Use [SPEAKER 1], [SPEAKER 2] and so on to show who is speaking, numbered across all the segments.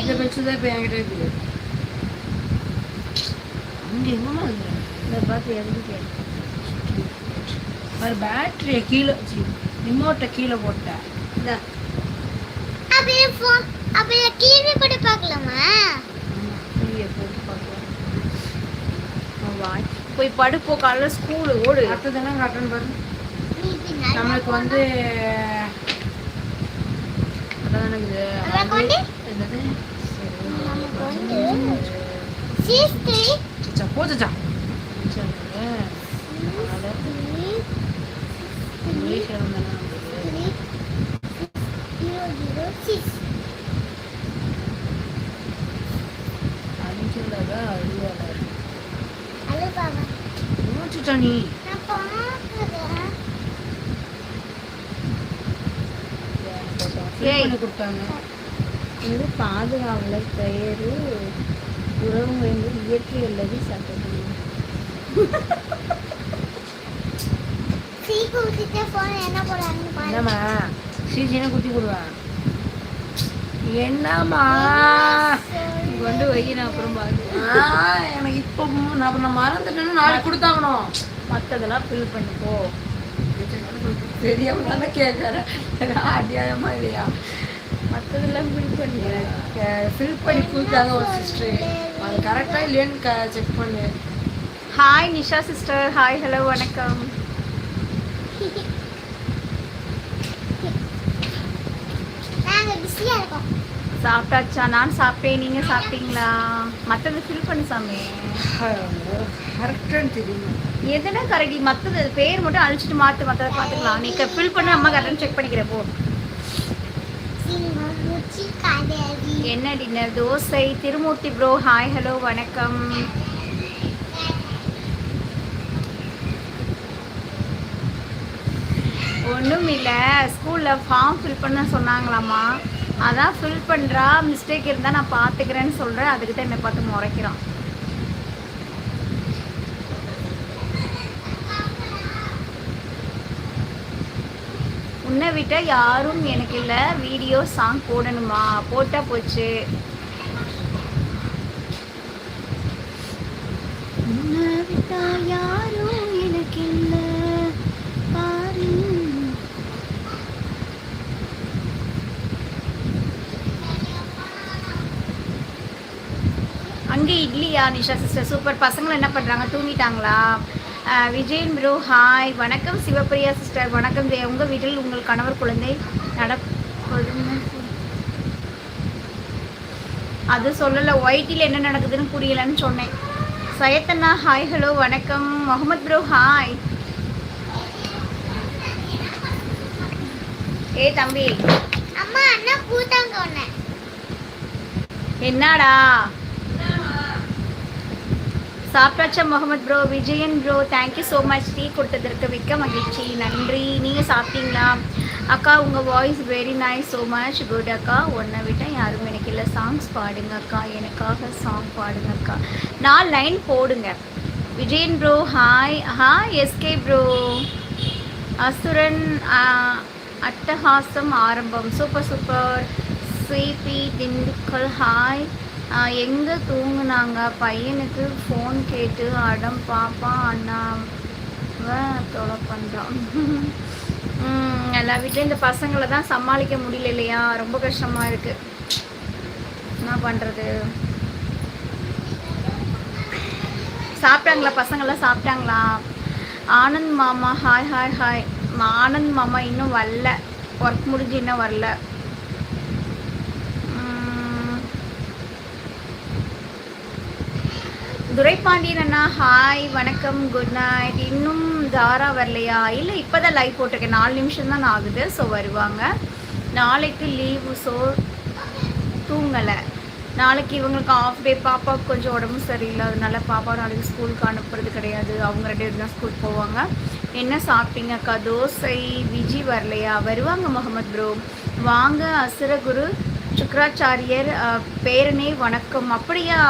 [SPEAKER 1] இதை இப்போ என்கிட்ட இருக்குது அங்கே எங்கம்மா இருக்கிறேன் வச்சு ரிமோட்டை கீழே போட்டேன்
[SPEAKER 2] அப்படியே ஃபோன் அப்படியே டிவி கூட பார்க்கலாமா
[SPEAKER 1] போட்டு பார்க்கலாம் வாய் போய் படுப்போ கால ஸ்கூலு ஓடு அடுத்ததெல்லாம் காட்டணும் பாருங்க நம்மளுக்கு வந்து போச்சா அழுவாடா அழுவாடா அழுவாடா நீ பண்ணி கொடுத்தாங்க வந்து பாதுகாவலர் பெயர் உறவு வந்து இயற்கை அல்லது சட்டம் என்னம்மா சீசனை குத்தி கொடுவா என்னம்மா கொண்டு வை நான் அப்புறம் பார்க்கலாம் எனக்கு இப்போ நான் மறந்துட்டேன்னு நாளைக்கு கொடுத்தாகணும் மற்றதெல்லாம் ஃபில் பண்ணிக்கோ தெரியாம தானே கேட்குறேன் அடியாயமா இல்லையா மற்றதெல்லாம் ஃபில் பண்ணி ஃபில் பண்ணி கொடுத்தாங்க ஒரு சிஸ்டர் அது கரெக்டாக இல்லையான்னு க செக் பண்ணு hi Nisha sister hi hello வணக்கம்
[SPEAKER 2] நாங்கள் பிஸியாக இருக்கோம்
[SPEAKER 1] சாப்பிட்டாச்சா நான் சாப்பிட்டேன் நீங்க சாப்பிட்டீங்களா மத்தது ஃபில் பண்ணு சாமி கரெக்டான்னு தெரியும் எதுனா கரெக்டி மத்தது பேர் மட்டும் அழிச்சிட்டு மாத்து மத்தத பாத்துக்கலாம் நீ ஃபில் பண்ண அம்மா கரெக்டா செக் பண்ணிக்கிற போ என்ன dinner dosa Thirumurthy bro hi hello வணக்கம் ஒன்றும் இல்லை ஸ்கூலில் ஃபார்ம் ஃபில் பண்ண சொன்னாங்களாம்மா அதான் ஃபில் பண்ணுறா மிஸ்டேக் இருந்தால் நான் பார்த்துக்கிறேன்னு சொல்கிறேன் அதுக்கிட்ட என்னை பார்த்து முறைக்கிறான் உன்னை விட்ட யாரும் எனக்கு இல்லை வீடியோ சாங் போடணுமா போட்டால் போச்சு உன்னை விட்டா யாரும் இங்கே இட்லியா நிஷா சிஸ்டர் சூப்பர் பசங்களும் என்ன பண்ணுறாங்க தூங்கிட்டாங்களா விஜயன் ப்ரோ ஹாய் வணக்கம் சிவப்பிரியா சிஸ்டர் வணக்கம் ஜெய உங்கள் வீட்டில் உங்கள் கணவர் குழந்தை நடப்பதுன்னு அது சொல்லலை ஒயிட்டியில் என்ன நடக்குதுன்னு புரியலன்னு சொன்னேன் சயத்தண்ணா ஹாய் ஹலோ வணக்கம் முகமது ப்ரோ ஹாய் ஏ தம்பி
[SPEAKER 2] அம்மா பூத்தாங்க
[SPEAKER 1] என்னடா சாப்பிட்டாச்சா Mohammed bro Vijayan bro thank you so much tea கொடுத்ததற்கு மிக்க மகிழ்ச்சி நன்றி நீங்கள் சாப்பிட்டீங்களா அக்கா உங்கள் voice very nice so much good அக்கா ஒன்றை விட்டால் யாரும் எனக்கு இல்லை சாங்ஸ் பாடுங்க அக்கா எனக்காக சாங் பாடுங்க அக்கா நான் லைன் போடுங்க Vijayan bro hi hi SK bro Asuran Attahasam Arrambam super super ஸ்வீபி திண்டுக்கல் ஹாய் எங்கே தூங்குனாங்க பையனுக்கு ஃபோன் கேட்டு அடம் பாப்பா அண்ணாவை தொலை பண்ணுறான் எல்லா வீட்லேயும் இந்த பசங்களை தான் சமாளிக்க முடியல இல்லையா ரொம்ப கஷ்டமாக இருக்குது என்ன பண்ணுறது சாப்பிட்டாங்களா பசங்களாம் சாப்பிட்டாங்களா ஆனந்த் மாமா ஹாய் ஹாய் ஹாய் ஆனந்த் மாமா இன்னும் வரல ஒர்க் முடிஞ்சு இன்னும் வரல துரைப்பாண்டியன் அண்ணா ஹாய் வணக்கம் குட் நைட் இன்னும் தாரா வரலையா இல்லை இப்போ தான் லைவ் போட்டிருக்கேன் நாலு நிமிஷம் தான் ஆகுது ஸோ வருவாங்க நாளைக்கு லீவு ஸோ தூங்கலை நாளைக்கு இவங்களுக்கு ஆஃப் டே பாப்பாவுக்கு கொஞ்சம் உடம்பு சரியில்லை அதனால பாப்பா நாளைக்கு ஸ்கூலுக்கு அனுப்புறது கிடையாது அவங்க ரெண்டு பேரும் தான் ஸ்கூல் போவாங்க என்ன சாப்பிட்டீங்க அக்கா தோசை விஜி வரலையா வருவாங்க முகமது ப்ரோ வாங்க அசுரகுரு சுக்கராச்சாரியர் பேரனே வணக்கம் அப்படியா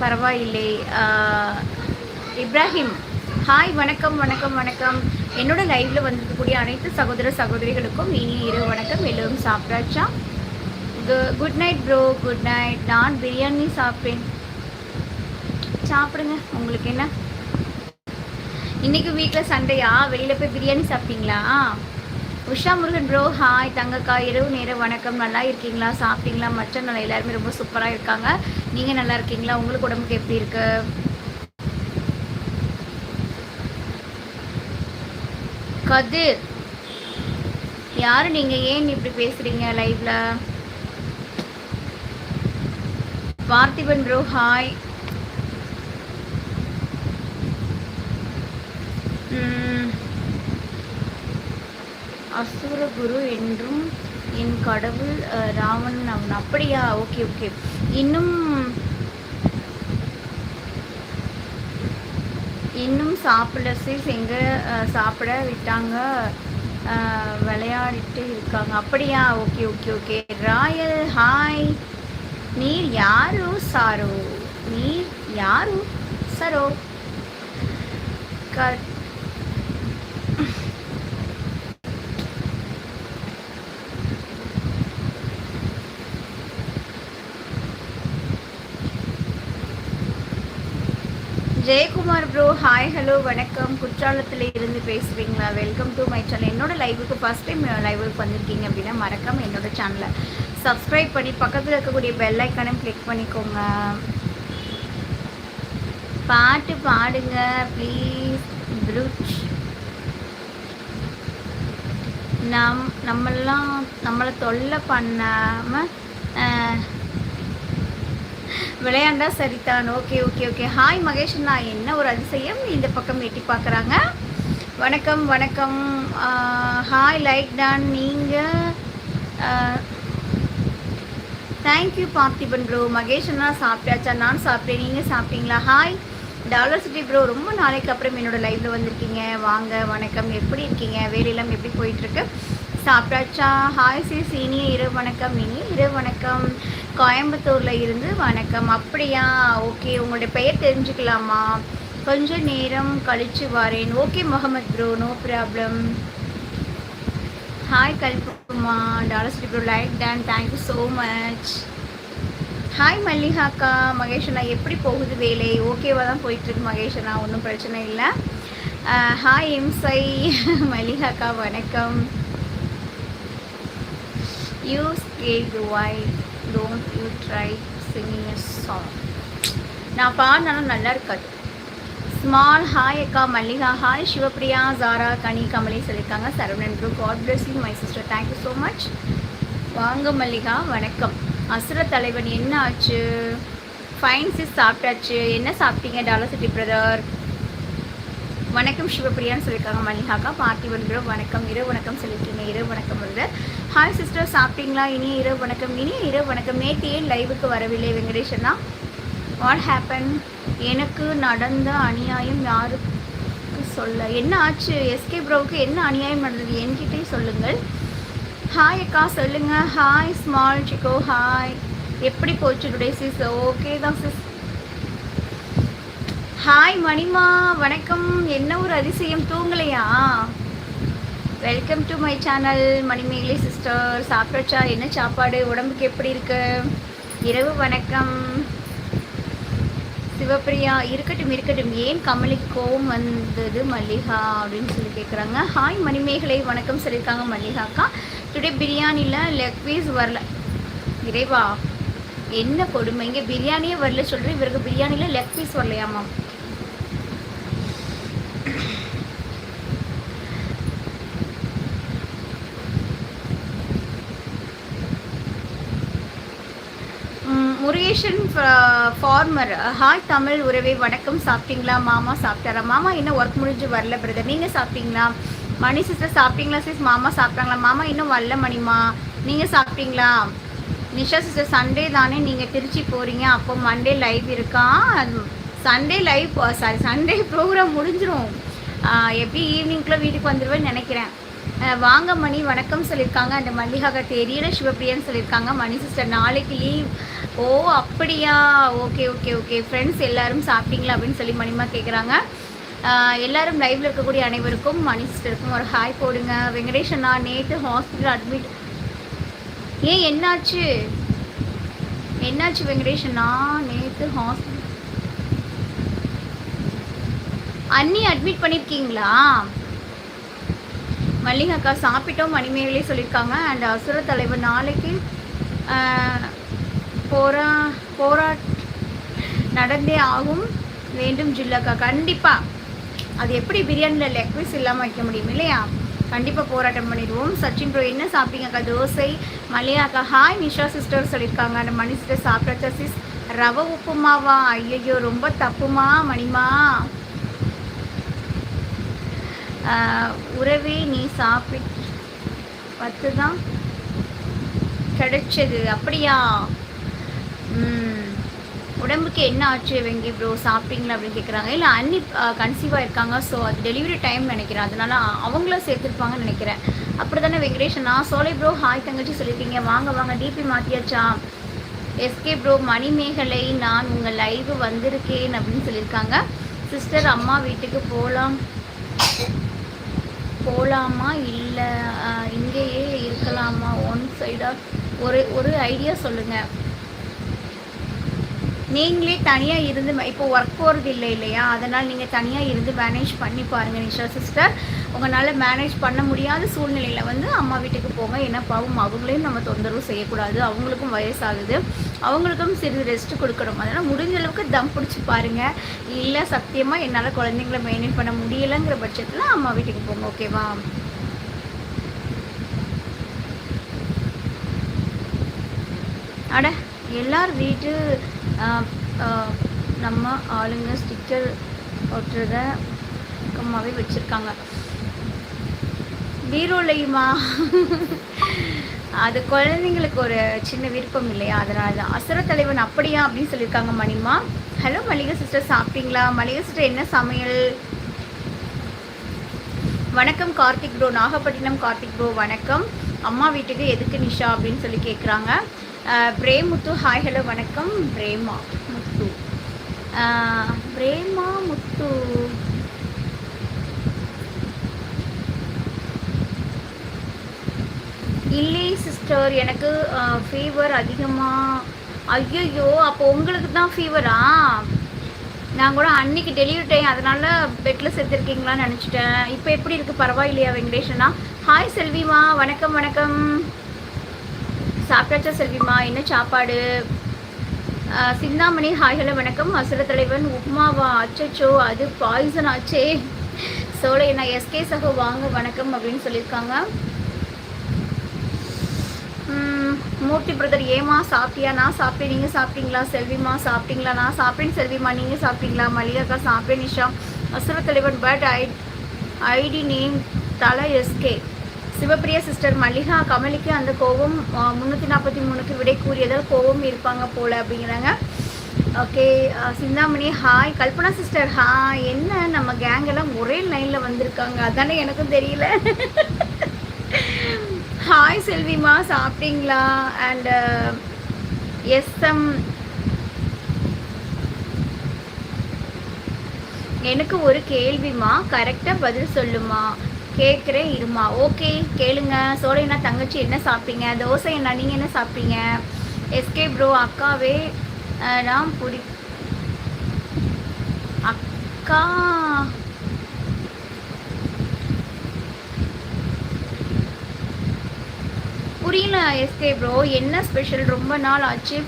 [SPEAKER 1] பரவாயில்லை இப்ராஹிம் ஹாய் வணக்கம் வணக்கம் வணக்கம் என்னோட லைவ்ல வந்திருக்கக்கூடிய அனைத்து சகோதர சகோதரிகளுக்கும் இனி இரவு வணக்கம் எல்லோரும் சாப்பிடாச்சா good night bro good night நான் பிரியாணி சாப்பிட்டேன் சாப்பிடுங்க உங்களுக்கு என்ன இன்னைக்கு வீட்டில் சண்டையா வெளியில் போய் பிரியாணி சாப்பிட்டீங்களா உஷா முருகன் ப்ரோ ஹாய் தங்கக்கா இரவு நேரம் வணக்கம் நல்லா இருக்கீங்களா சாப்பிட்டீங்களா மற்ற நல்லா எல்லாருமே ரொம்ப சூப்பராக இருக்காங்க நீங்கள் நல்லா இருக்கீங்களா உங்களுக்கு உடம்புக்கு எப்படி இருக்கு கதிர் யார் நீங்கள் ஏன் இப்படி பேசுகிறீங்க லைவ்ல பார்த்திபன் ப்ரோ ஹாய் அசுர குரு என்றும் என் கடவுள் ராவணன் அவன் அப்படியா ஓகே ஓகே இன்னும் இன்னும் சாப்பிட சீஸ் எங்கே சாப்பிட விட்டாங்க விளையாடிட்டு இருக்காங்க அப்படியா okay okay okay Royal hi நீர் யாரு சாரோ நீர் யாரு சரோ correct Jayakumar bro hi hello வணக்கம் குற்றாலத்தில் இருந்து பேசுகிறீங்களா வெல்கம் டு மை சேனல் என்னோடய லைவுக்கு ஃபஸ்ட் டைம் லைவுக்கு வந்திருக்கீங்க அப்படின்னா மறக்காமல் என்னோடய சேனலை சப்ஸ்கிரைப் பண்ணி பக்கத்தில் இருக்கக்கூடிய பெல் ஐக்கானும் கிளிக் பண்ணிக்கோங்க பாட்டு பாடுங்க ப்ளீஸ் ப்ரூச் நம் நம்மளாம் நம்மளை தொல்லை பண்ணாமல் விளையாண்டா சரிதான் okay okay okay hi Mahesh நான் என்ன ஒரு அதிசயம் இந்த பக்கம் எட்டி பார்க்குறாங்க வணக்கம் வணக்கம் ஹாய் லைக் டான் நீங்கள் தேங்க்யூ பார்த்திபன் ப்ரோ மகேஷ் அண்ணா சாப்பிட்டாச்சா நான் சாப்பிட்டேன் நீங்கள் சாப்பிட்டீங்களா ஹாய் டாலர் சிட்டி ப்ரோ ரொம்ப நாளைக்கு அப்புறம் என்னோடய லைவில் வந்திருக்கீங்க வாங்க வணக்கம் எப்படி இருக்கீங்க வேலையெல்லாம் எப்படி போயிட்டுருக்கு சாப்பிட்டாச்சா ஹாய் சி சீனிய இரவு வணக்கம் இனி இரவு வணக்கம் கோயம்புத்தூரில் இருந்து வணக்கம் அப்படியா ஓகே உங்களுடைய பெயர் தெரிஞ்சுக்கலாமா கொஞ்சம் நேரம் கழித்து வரேன் okay Mohammed bro no problem hi கல்பமா dollars bro like done thank you so much hi மல்லிகாக்கா மகேஷனா எப்படி போகுது வேலை ஓகேவாக தான் போயிட்டுருக்கு மகேஷனா ஒன்றும் பிரச்சனை இல்லை ஹாய் எம்சை மல்லிகாக்கா வணக்கம் You stay why don't you try singing a song? நான் பாடினாலும் நல்லா இருக்காது ஸ்மால் ஹாய் அக்கா மல்லிகா ஹாய் சிவப்பிரியா ஜாரா கனி கமலி சொல்லியிருக்காங்க Saravanan group God bless you my sister thank you so much வாங்க மல்லிகா வணக்கம் அசுர தலைவன் என்ன ஆச்சு ஃபைன் சிஸ் சாப்பிட்டாச்சு என்ன சாப்பிட்டீங்க டாலர் சிட்டி பிரதர் வணக்கம் சிவபிரியான்னு சொல்லியிருக்காங்க மணிஹாக்கா பார்த்தி வருகிறோம் வணக்கம் இரவு வணக்கம் சொல்லியிருக்கீங்க இரவு வணக்கம் வருது ஹாய் சிஸ்டர் சாப்பிட்டீங்களா இனி இரவு வணக்கம் இனி இரவு வணக்கம் நேற்று ஏன் லைவுக்கு வரவில்லை தான் வாட் ஹேப்பன் எனக்கு நடந்த அநியாயம் யாருக்கு சொல்ல என்ன ஆச்சு எஸ்கே ப்ரோவுக்கு என்ன அநியாயம் நடந்தது என்கிட்டே சொல்லுங்கள் ஹாய் அக்கா சொல்லுங்கள் ஹாய் ஸ்மால் சிக்கோ ஹாய் எப்படி போச்சு டுடே சிஸ் ஓகே தான் சிஸ் ஹாய் மணிமா வணக்கம் என்ன ஒரு அதிசயம் தூங்கலையா welcome to my channel Manimegalai sister சாப்பிட்டா என்ன சாப்பாடு உடம்புக்கு எப்படி இருக்கு இரவு வணக்கம் சிவப்பிரியா இருக்கட்டும் இருக்கட்டும் ஏன் கமலிக்கு கோவம் வந்தது மல்லிகா அப்படின்னு சொல்லி கேட்குறாங்க ஹாய் மணிமேகலை வணக்கம் சொல்லியிருக்காங்க மல்லிகாக்கா டுடே பிரியாணியில் லெக் பீஸ் வரல இறைவா என்ன கொடுமை இங்கே பிரியாணியே வரல சொல்கிறேன் இவருக்கு பிரியாணியில் லெக் பீஸ் வரலையாமா இன்விடேஷன் ஃபார்மர் ஹாய் தமிழ் உறவே வணக்கம் சாப்பிட்டீங்களா மாமா சாப்பிட்டாரா மாமா இன்னும் ஒர்க் முடிஞ்சு வரல பிரதர் நீங்கள் சாப்பிட்டீங்களா மணி சிஸ்டர் சாப்பிட்டீங்களா சிஸ் மாமா சாப்பிட்டாங்களா மாமா இன்னும் வரல மணிமா நீங்கள் சாப்பிட்டீங்களா நிஷா சிஸ்டர் சண்டே தானே நீங்கள் திருச்சி போகிறீங்க அப்போ மண்டே லைவ் இருக்கா Sunday live sorry Sunday program முடிஞ்சிடும் எப்படி ஈவினிங்க்குள்ளே வீட்டுக்கு வந்துடுவேன்னு நினைக்கிறேன் வாங்க மணி வணக்கம் சொல்லியிருக்காங்க அந்த மல்லிகாக தெரியல சிவப்பிரியான்னு சொல்லியிருக்காங்க மணி சிஸ்டர் நாளைக்கு லீவ் ஓ அப்படியா ஓகே ஓகே ஓகே ஃப்ரெண்ட்ஸ் எல்லாரும் சாப்பிட்டீங்களா அப்படின்னு சொல்லி மணிமா கேட்குறாங்க எல்லாரும் லைவில் இருக்கக்கூடிய அனைவருக்கும் மணி சிஸ்டருக்கும் ஒரு ஹாய் போடுங்க வெங்கடேஷ் நேற்று ஹாஸ்பிட்டல் அட்மிட் ஏன் என்னாச்சு என்னாச்சு வெங்கடேஷண்ணா நேற்று ஹாஸ்பிட்டல் அண்ணி அட்மிட் பண்ணியிருக்கீங்களா மல்லிகை அக்கா சாப்பிட்டோம் மணிமேகலே சொல்லியிருக்காங்க அண்ட் அசுர தலைவர் நாளைக்கு போரா போரா நடந்தே ஆகும் வேண்டும் ஜில்லாக்கா கண்டிப்பாக அது எப்படி பிரியாணியில் லெக் பீஸ் இல்லாமல் வைக்க முடியும் இல்லையா கண்டிப்பாக போராட்டம் பண்ணிடுவோம் சச்சின் ப்ரோ என்ன சாப்பிட்டீங்கக்கா தோசை மலையாக்கா ஹாய் நிஷா சிஸ்டர் சொல்லியிருக்காங்க அந்த மணி சிஸ்டர் சாப்பிட்ற சிஸ் ரவ உப்புமாவா ஐயோ ரொம்ப தப்புமா மணிமா உறவே நீ சாப்பிட்டு பத்து தான் கிடைச்சது அப்படியா உடம்புக்கு என்ன ஆச்சு வெங்கி ப்ரோ சாப்பிட்டீங்களா அப்படின்னு கேட்குறாங்க இல்லை அன்னி கன்சீவாக இருக்காங்க ஸோ அது டெலிவரி டைம் நினைக்கிறேன் அதனால அவங்களும் சேர்த்துருப்பாங்கன்னு நினைக்கிறேன் அப்படி தானே வெங்கடேஷன் நான் சோலை ப்ரோ ஹாய் தங்கச்சி சொல்லியிருக்கீங்க வாங்க வாங்க டிபி மாத்தியாச்சா எஸ்கே ப்ரோ மணிமேகலை நான் உங்கள் லைவ் வந்திருக்கேன் அப்படின்னு சொல்லியிருக்காங்க சிஸ்டர் அம்மா வீட்டுக்கு போகலாம் போகலாமா இல்லை இங்கேயே இருக்கலாமா ஒன் சைடாக ஒரு ஒரு ஐடியா சொல்லுங்கள் நீங்களே தனியாக இருந்து இப்போ ஒர்க் போகிறது இல்லை இல்லையா அதனால் நீங்கள் தனியாக இருந்து மேனேஜ் பண்ணி பாருங்கள் நிஷா சிஸ்டர் உங்களால் மேனேஜ் பண்ண முடியாத சூழ்நிலையில் வந்து அம்மா வீட்டுக்கு போங்க ஏன்னா பாவம் அவங்களையும் நம்ம தொந்தரவு செய்யக்கூடாது அவங்களுக்கும் வயசாகுது அவங்களுக்கும் சிறிது ரெஸ்ட் கொடுக்கணும் அதனால் முடிஞ்ச அளவுக்கு தம் பிடிச்சி பாருங்கள் இல்லை சத்தியமாக என்னால் குழந்தைங்கள மெயின்டைன் பண்ண முடியலைங்கிற பட்சத்தில் அம்மா வீட்டுக்கு போங்க ஓகேவா அட எல்லார் வீட்டு நம்ம ஆளுங்க ஸ்டிக்கர் ஒட்டுறத பக்கமாகவே வச்சுருக்காங்க பீரோலையுமா அது குழந்தைங்களுக்கு ஒரு சின்ன விருப்பம் இல்லையா அதனால அசரத்தலைவன் அசுர தலைவன் அப்படியா அப்படின்னு சொல்லியிருக்காங்க மணிமா ஹலோ மளிகை சிஸ்டர் சாப்பிட்டீங்களா மளிகை சிஸ்டர் என்ன சமையல் வணக்கம் கார்த்திக் ப்ரோ நாகப்பட்டினம் கார்த்திக் ப்ரோ வணக்கம் அம்மா வீட்டுக்கு எதுக்கு நிஷா அப்படின்னு சொல்லி கேட்குறாங்க பிரேமுத்து ஹாய் ஹலோ வணக்கம் பிரேமா முத்து பிரேமா முத்து இல்லை சிஸ்டர் எனக்கு ஃபீவர் அதிகமாக ஐயோ அப்போ உங்களுக்கு தான் ஃபீவரா நான் கூட அன்னைக்கு டெலிவரி டைம் அதனால பெட்டில் செத்துருக்கீங்களான்னு நினச்சிட்டேன் இப்போ எப்படி இருக்குது பரவாயில்லையா வெங்கடேஷனா ஹாய் செல்விமா வணக்கம் வணக்கம் சாப்பிட்டாச்சா செல்விமா என்ன சாப்பாடு சிந்தாமணி ஹாய் ஹலோ வணக்கம் அசுர தலைவன் உப்மாவா அச்சச்சோ அது பாய்சன் ஆச்சே சோலை நான் எஸ்கே சகோ வாங்க வணக்கம் அப்படின்னு சொல்லியிருக்காங்க மூர்த்தி பிரதர் ஏமா சாப்பிட்டியா நான் சாப்பிட்டேன் நீங்கள் சாப்பிட்டீங்களா செல்விமா சாப்பிட்டீங்களா நான் சாப்பிட்டேன் செல்விமா நீங்கள் சாப்பிட்டீங்களா மல்லிகாக்கா சாப்பிட்டேன் நிஷா அசுர தலைவன் பட் ஐ ஐடி நேம் தலை எஸ்கே சிவப்பிரிய சிஸ்டர் மல்லிகா கமலிக்கு அந்த கோபம் முந்நூற்றி நாற்பத்தி மூணுக்கு விடை கூறியதால் கோபம் இருப்பாங்க போல அப்படிங்கிறாங்க okay Chintamani hi Kalpana sister ஹா என்ன நம்ம கேங்கெல்லாம் ஒரே லைனில் வந்திருக்காங்க அதானே எனக்கும் தெரியல ஹாய் செல்விமா சாப்பிட்டீங்களா அண்ட் எஸ்எம் எனக்கு ஒரு கேள்விமா கரெக்டாக பதில் சொல்லுமா கேட்குறேன் இருமா ஓகே கேளுங்க சோழைனா தங்கச்சி என்ன சாப்பிட்டீங்க தோசை என்ன நீங்கள் என்ன சாப்பிட்டீங்க எஸ்கே ப்ரோ அக்காவே ராம் புடி அக்கா புரியல எஸ்கே ப்ரோ என்ன ஸ்பெஷல் ரொம்ப நாள் ஆச்சு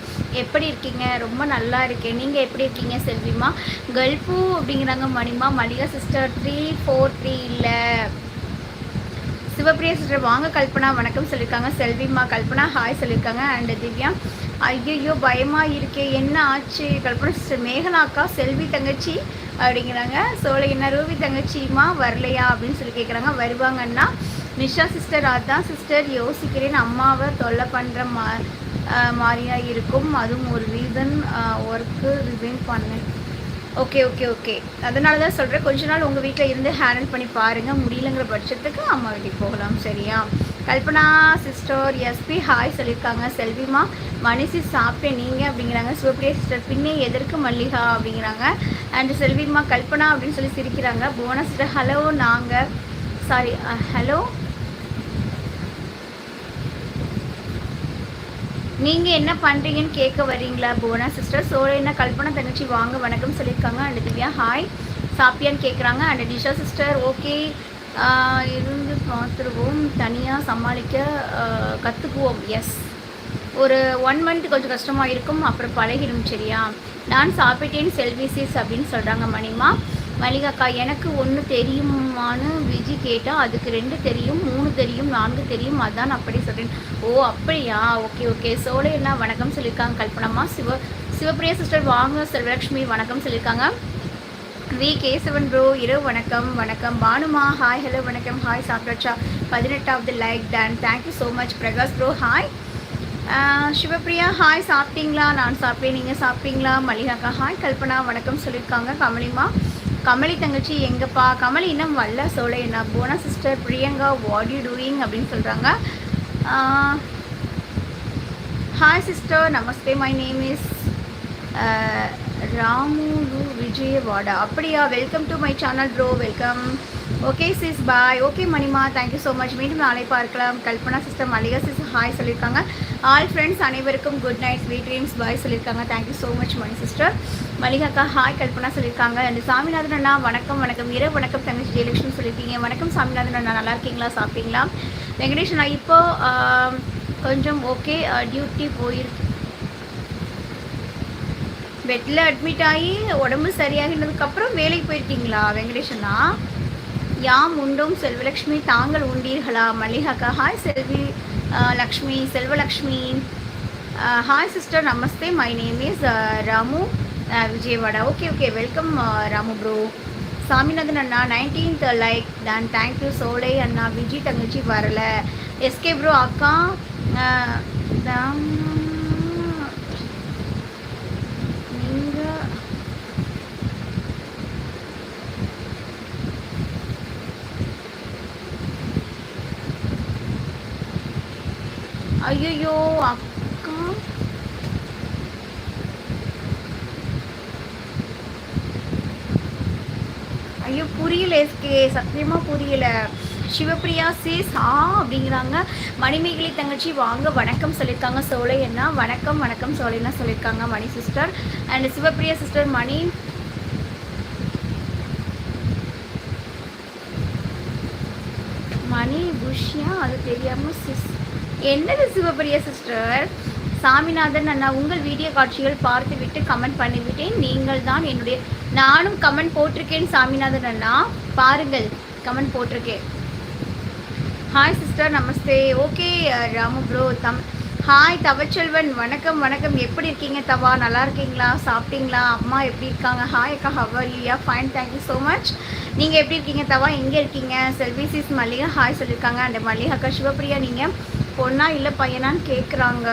[SPEAKER 1] எப்படி இருக்கீங்க ரொம்ப நல்லா இருக்கேன் நீங்கள் எப்படி இருக்கீங்க செல்விமா கல்ஃபு அப்படிங்கிறாங்க மணிமா Mallika sister three four three இல்லை சிவபிரிய சிஸ்டர் வாங்க கல்பனா வணக்கம் சொல்லியிருக்காங்க செல்விம்மா கல்பனா ஹாய் சொல்லியிருக்காங்க அண்ட் திவ்யா ஐயோ பயமாக இருக்கே என்ன ஆச்சு கல்பனா சிஸ்டர் மேகனாக்கா செல்வி தங்கச்சி அப்படிங்கிறாங்க ஸோ என்ன ரூபி தங்கச்சிமா வரலையா அப்படின்னு சொல்லி கேட்குறாங்க வருவாங்கன்னா நிஷா சிஸ்டர் அதான் சிஸ்டர் யோசிக்கிறேன் அம்மாவை தொல்லை பண்ணுற மா மாதிரியாக இருக்கும் அதுவும் ஒரு ரீசன் ஒர்க்கு ரிசைன் பண்ணேன் ஓகே ஓகே ஓகே அதனால தான் சொல்கிறேன் கொஞ்ச நாள் உங்கள் வீட்டில் இருந்து ஹேண்டில் பண்ணி பாருங்கள் முடியலங்கிற பட்சத்துக்கு அம்மா வீட்டுக்கு போகலாம் சரியா கல்பனா சிஸ்டர் எஸ்பி ஹாய் சொல்லியிருக்காங்க செல்விமா மனுஷி சாப்பிட்டேன் நீங்கள் அப்படிங்கிறாங்க சிவப்பிரிய சிஸ்டர் பின்னே எதற்கு மல்லிகா அப்படிங்கிறாங்க அண்ட் செல்விமா கல்பனா அப்படின்னு சொல்லி சிரிக்கிறாங்க புவனா ஹலோ நாங்கள் சாரி ஹலோ நீங்கள் என்ன பண்ணுறீங்கன்னு கேட்க வரீங்களா போனா சிஸ்டர் ஸோ என்ன கல்பனா தங்கச்சி வாங்க வணக்கம் சொல்லியிருக்காங்க அண்ட் திவ்யா ஹாய் சாப்பியான்னு கேட்குறாங்க அண்ட் டிஷா சிஸ்டர் ஓகே இருந்து பார்த்துருவோம் தனியாக சமாளிக்க கற்றுக்குவோம் எஸ் ஒரு ஒன் மந்த் கொஞ்சம் கஷ்டமாக இருக்கும் அப்புறம் பழகிடும் சரியா நான் சாப்பிட்டேன் செல்விசிஸ் அப்படின்னு சொல்கிறாங்க மணிமா மல்லிகாக்கா எனக்கு ஒன்று தெரியுமான்னு விஜி கேட்டால் அதுக்கு ரெண்டு தெரியும் மூணு தெரியும் நான்கு தெரியும் அதான் அப்படி சொல்கிறேன் ஓ அப்படியா ஓகே ஓகே சோலை வணக்கம் சொல்லியிருக்காங்க கல்பனம்மா சிவ சிவப்பிரியா சிஸ்டர் வாங்க செல்வலட்சுமி வணக்கம் சொல்லியிருக்காங்க வி கேசவன் ப்ரோ இரவு வணக்கம் வணக்கம் பானுமா ஹாய் ஹலோ வணக்கம் ஹாய் சாப்ராட்சா பதினெட்டாவது like then thank you so much Prakash bro hi Sivapriya hi சாப்பிட்டீங்களா நான் சாப்பிட்டேன் நீங்கள் சாப்பிட்டீங்களா மல்லிகாக்கா ஹாய் கல்பனா வணக்கம் சொல்லியிருக்காங்க கமலிமா கமலி தங்கச்சி எங்கப்பா கமலி இன்னும் வல்ல சொல்ல என்ன போனா sister Priyanka what you doing அப்படின்னு சொல்கிறாங்க hi sister namaste my name is Ramulu Vijayawada அப்படியா welcome to my channel bro welcome okay sis bye okay மணிமா தேங்க்யூ ஸோ மச் மீண்டும் நாளை பார்க்கலாம் Kalpana sister Mallika sis hi சொல்லியிருக்காங்க ஆல் ஃப்ரெண்ட்ஸ் அனைவருக்கும் good night sweet dreams bye சொல்லியிருக்காங்க thank you so much Mani sister அக்கா hi Kalpana சொல்லியிருக்காங்க அந்த சாமிநாதன் அண்ணா வணக்கம் வணக்கம் இரவு வணக்கம் தங்கச்சி ஜெயலட்சுமி சொல்லியிருக்கீங்க வணக்கம் சாமிநாதன் அண்ணா நல்லா இருக்கீங்களா சாப்பிட்டீங்களா வெங்கடேஷ் அண்ணா இப்போ கொஞ்சம் ஓகே டியூட்டி போயிருக்கு பெட்டில் அட்மிட் ஆகி உடம்பு சரியாகினதுக்கப்புறம் வேலைக்கு போயிருக்கீங்களா அண்ணா யாம் உண்டும் செல்வலக்ஷ்மி தாங்கள் உண்டீர்களா மல்லிகாக்கா hi Selvi Lakshmi Selvalakshmi hi sister namaste my name is Ramu Vijayawada okay okay welcome Ramu bro Saminathan அண்ணா நைன்டீன்த் லைக் தான் தேங்க்யூ சோலை அண்ணா விஜி தங்கச்சி வரல எஸ்கே ப்ரோ அக்கா ஐயோ அக்கா புரியல எஸ்கே சத்தியமாக புரியல சிவபிரியா சேஸ் ஆ அப்படிங்கிறாங்க மணிமேகலை தங்கச்சி வாங்க வணக்கம் சொல்லியிருக்காங்க சோலை என்ன வணக்கம் வணக்கம் சோலைன்னா சொல்லியிருக்காங்க Mani sister and Sivapriya sister Mani Mani புஷ்யா அது தெரியாமல் சிஸ் என்னது சிவபிரியா சிஸ்டர் சாமிநாதன் அண்ணா உங்கள் வீடியோ காட்சிகள் பார்த்துவிட்டு கமெண்ட் பண்ணிவிட்டேன் நீங்கள் தான் என்னுடைய நானும் கமெண்ட் போட்டிருக்கேன் சாமிநாதன் அண்ணா பாருங்கள் கமெண்ட் போட்டிருக்கேன் hi sister namaste okay Ramu bro தம் ஹாய் தவச்செல்வன் வணக்கம் வணக்கம் எப்படி இருக்கீங்க தவா நல்லா இருக்கீங்களா சாப்பிட்டீங்களா அம்மா எப்படி இருக்காங்க ஹாய் அக்கா how are you fine thank you so much நீங்கள் எப்படி இருக்கீங்க தவா எங்கே இருக்கீங்க செல்விசிஸ் மல்லிகா ஹாய் சொல்லியிருக்காங்க அந்த மல்லிகாக்கா அக்கா சிவப்பிரியா நீங்கள் பொண்ணா இல்லை பையனான்னு கேட்குறாங்க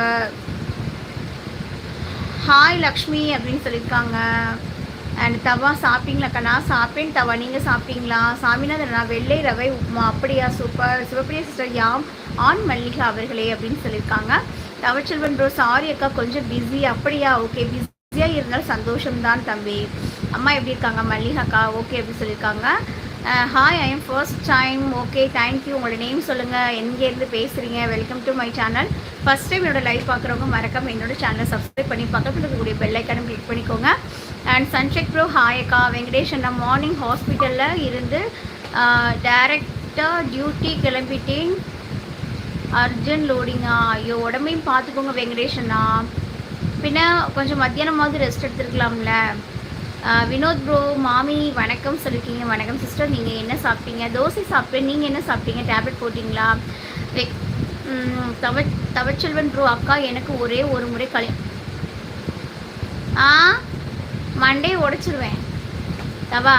[SPEAKER 1] ஹாய் லக்ஷ்மி அப்படின்னு சொல்லியிருக்காங்க அண்ட் தவா சாப்பிட்டீங்களாக்கா நான் சாப்பிட்டேன் தவா நீங்கள் சாப்பிட்டீங்களா சாமிநாதன் நான் வெள்ளை ரவை உப்புமா அப்படியா சூப்பர் சிவப்பிரியா சிஸ்டர் யாம் ஆண் மல்லிகா அவர்களே அப்படின்னு சொல்லியிருக்காங்க தவச்செல்வன் ப்ரோ சாரி அக்கா கொஞ்சம் பிஸி அப்படியா ஓகே பிஸியாக இருந்தாலும் சந்தோஷம்தான் தம்பி அம்மா எப்படி இருக்காங்க மல்லிகாக்கா ஓகே அப்படின்னு சொல்லியிருக்காங்க hi I am first time okay thank you உங்களோட நேம் சொல்லுங்கள் எங்கேருந்து பேசுகிறீங்க welcome to my channel first time என்னோடய லைவ் பார்க்குறவங்க மறக்காம என்னோடய சேனலை சப்ஸ்கிரைப் பண்ணி பக்கத்தில் இருக்கக்கூடிய பெல்லைக்கான கிளிக் பண்ணிக்கோங்க அண்ட் சன்செக் ப்ரோ ஹாய் அக்கா வெங்கடேஷ் நான் மார்னிங் ஹாஸ்பிட்டலில் இருந்து டேரெக்டாக uh, டியூட்டி கிளம்பிட்டேன் அர்ஜென்ட் லோடிங்கா ஐயோ உடம்பையும் பார்த்துக்கோங்க வெங்கடேஷ் பின்ன கொஞ்சம் மத்தியானமாவது ரெஸ்ட் எடுத்துருக்கலாம்ல வினோத் ப்ரோ மாமி வணக்கம் சொல்லியிருக்கீங்க வணக்கம் சிஸ்டர் நீங்கள் என்ன சாப்பிட்டீங்க தோசை சாப்பிட்டேன் நீங்கள் என்ன சாப்பிட்டீங்க டேப்லெட் போட்டிங்களா தவ தவச்செல்வன் ப்ரோ அக்கா எனக்கு ஒரே ஒரு முறை கலி ஆ மண்டே உடச்சிருவேன் தவா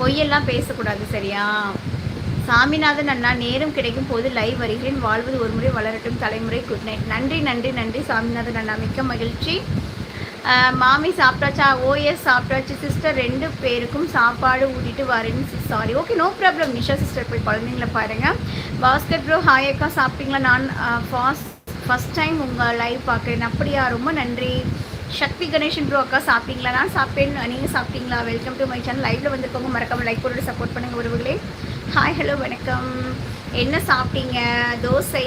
[SPEAKER 1] பொய்யெல்லாம் பேசக்கூடாது சரியா சாமிநாதன் அண்ணா நேரம் கிடைக்கும் போது லைவ் வருகிறேன் வாழ்வது ஒரு முறை வளரட்டும் தலைமுறை குட் நைட் நன்றி நன்றி நன்றி சாமிநாதன் அண்ணா மிக்க மகிழ்ச்சி மாமி சாப்பிட்டாச்சா ஓஎஸ் சாப்பிட்டாச்சு சிஸ்டர் ரெண்டு பேருக்கும் சாப்பாடு ஊட்டிட்டு வரேன்னு sorry okay no problem Nisha sister போய் குழந்தைங்கள பாருங்கள் பாஸ்கர் ப்ரோ ஹாய் அக்கா சாப்பிட்டீங்களா நான் ஃபாஸ்ட் ஃபஸ்ட் டைம் உங்கள் லைவ் பார்க்குறேன் அப்படியா ரொம்ப நன்றி சக்தி கணேஷன் ப்ரோ அக்கா சாப்பிட்டீங்களா நான் சாப்பிட்டேன் நீங்கள் சாப்பிட்டீங்களா வெல்கம் டு மை சேனல் லைவ்ல வந்துருக்கவங்க மறக்காம லைக் போட்டு சப்போர்ட் பண்ணுங்கள் உறவுகளே ஹாய் ஹலோ வணக்கம் என்ன சாப்பிட்டீங்க தோசை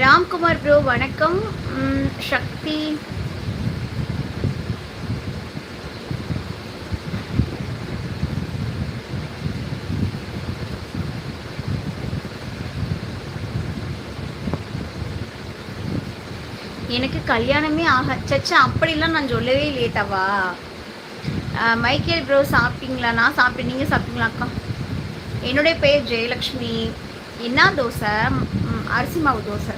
[SPEAKER 1] ராம்குமார் ப்ரோ வணக்கம் சக்தி எனக்கு கல்யாணமே ஆக சச்சா அப்படிலாம் நான் சொல்லவே லேட்டாவா மைக்கேல் ப்ரோ சாப்பிட்டீங்களா நான் சாப்பிட்டு நீங்கள் சாப்பிட்டீங்களா அக்கா என்னுடைய பெயர் ஜெயலக்ஷ்மி என்ன தோசை அரிசி மாவு தோசை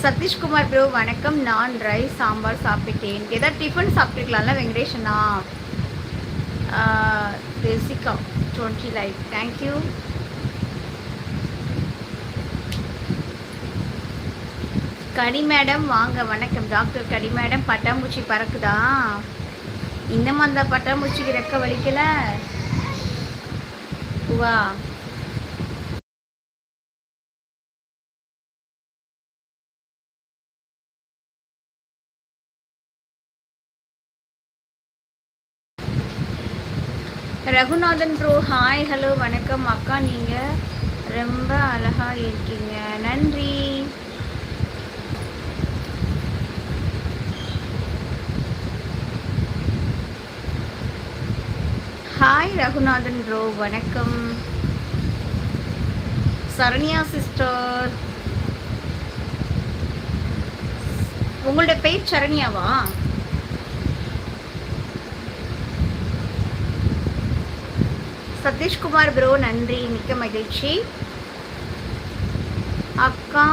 [SPEAKER 1] சதீஷ்குமார் ப்ரோ வணக்கம் நான் ரைஸ் சாம்பார் சாப்பிட்டேன் ஏதாவது டிஃபன் சாப்பிட்டுக்கலாம்ல வெங்கடேஷனா Desika twenty life thank you Kani madam வாங்க வணக்கம் டாக்டர் கனி மேடம் பட்டாம்பூச்சி பறக்குதா இன்னமும் அந்த பட்டாம்பூச்சிக்கு ரெக்க வலிக்கல வா ரகுநாதன் ப்ரோ ஹாய் ஹலோ வணக்கம் அக்கா நீங்கள் ரொம்ப அழகாக இருக்கீங்க நன்றி ஹாய் ரகுநாதன் ப்ரோ வணக்கம் சரண்யா சிஸ்டர் உங்களோட பேர் சரண்யாவா சதீஷ்குமார் ப்ரோ நன்றி மிக்க மகிழ்ச்சி அக்கா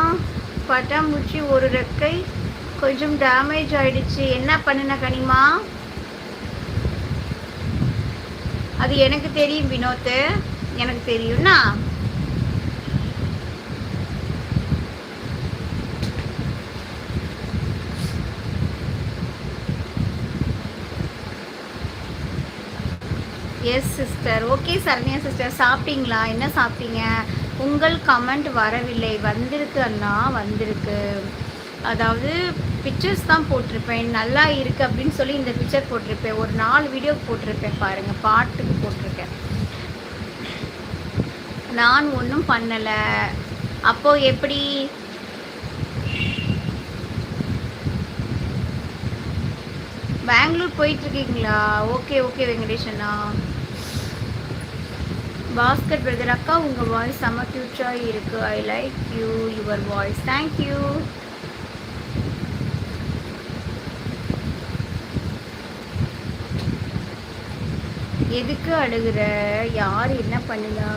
[SPEAKER 1] பட்டாம்பூச்சி ஒரு ரெக்கை கொஞ்சம் டேமேஜ் ஆயிடுச்சு என்ன பண்ணின கனிமா அது எனக்கு தெரியும் வினோத்து எனக்கு தெரியும்னா yes sister okay Saranya sister சாப்பிட்டீங்களா என்ன சாப்பிட்டீங்க உங்கள் கமெண்ட் வரவில்லை வந்திருக்கு அண்ணா வந்திருக்கு அதாவது பிக்சர்ஸ் தான் போட்டிருப்பேன் நல்லா இருக்குது அப்படின்னு சொல்லி இந்த பிக்சர் போட்டிருப்பேன் ஒரு நாலு வீடியோ போட்டிருப்பேன் பாருங்கள் பாட்டுக்கு போட்டிருக்கேன் நான் ஒன்றும் பண்ணலை அப்போது எப்படி பெங்களூர் போயிட்டுருக்கீங்களா ஓகே ஓகே வெங்கடேஷ் அண்ணா பாஸ்கர் பிரதர் அக்கா உங்கள் வாய்ஸ் செம்ம ஃபியூச்சராக இருக்குது I like you your voice thank you எதுக்கு அழுகிற யார் என்ன பண்ணுதா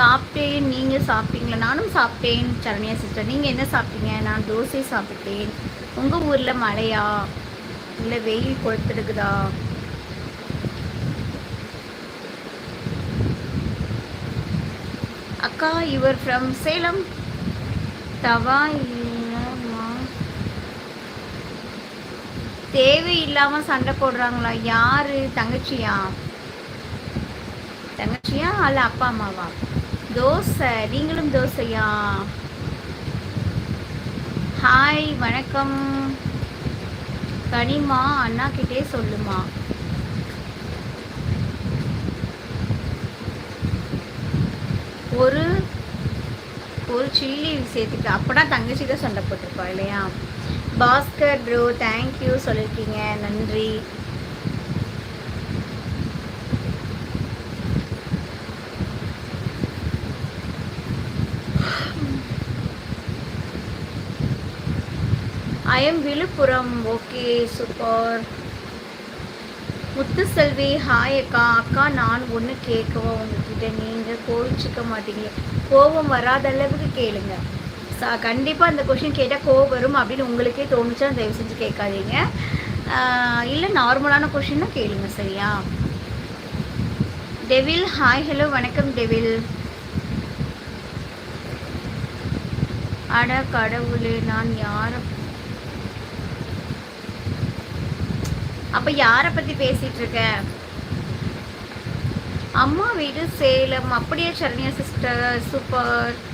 [SPEAKER 1] சாப்பிட்டேன் நீங்கள் சாப்பிட்டீங்களா நானும் சாப்பிட்டேன் சரண்யா சிஸ்டர் நீங்கள் என்ன சாப்பிட்டீங்க நான் தோசை சாப்பிட்டேன் உங்கள் ஊரில் மழையா இல்லை வெயில் கொளுத்துடுக்குதா அக்கா இவர் ஃப்ரம் சேலம் தவா தேவை தேவையில்லாமல் சண்டை போடுறாங்களா யாரு தங்கச்சியா தங்கச்சியா அல்ல அப்பா அம்மாவா தோசை நீங்களும் தோசையா ஹாய் வணக்கம் கனிமா அண்ணா கிட்டே சொல்லுமா ஒரு ஒரு சில்லி சேர்த்துக்க அப்போனா தங்கச்சி தான் சண்டை போட்டிருப்பா இல்லையா பாஸ்கர் ப்ரோ தேங்க்யூ சொல்லியிருக்கீங்க நன்றி I am Viluppuram okay super Muthuselvi hi அக்கா அக்கா நான் ஒன்று கேட்கவா உங்ககிட்ட நீங்கள் கோவிச்சுக்க மாட்டீங்களே கோபம் வராத அளவுக்கு கேளுங்க சா கண்டிப்பாக அந்த கொஷின் கேட்டால் கோபம் வரும் அப்படின்னு உங்களுக்கே தோணுச்சா தயவு செஞ்சு கேட்காதீங்க இல்லை நார்மலான கொஷின்னா கேளுங்க சரியா டெவில் ஹாய் ஹலோ வணக்கம் டெவில் அட கடவுளே நான் யாரை அப்போ யாரை பற்றி பேசிகிட்டு இருக்க அம்மா வீடு சேலம் அப்படியே சரண்யா சிஸ்டர் சூப்பர்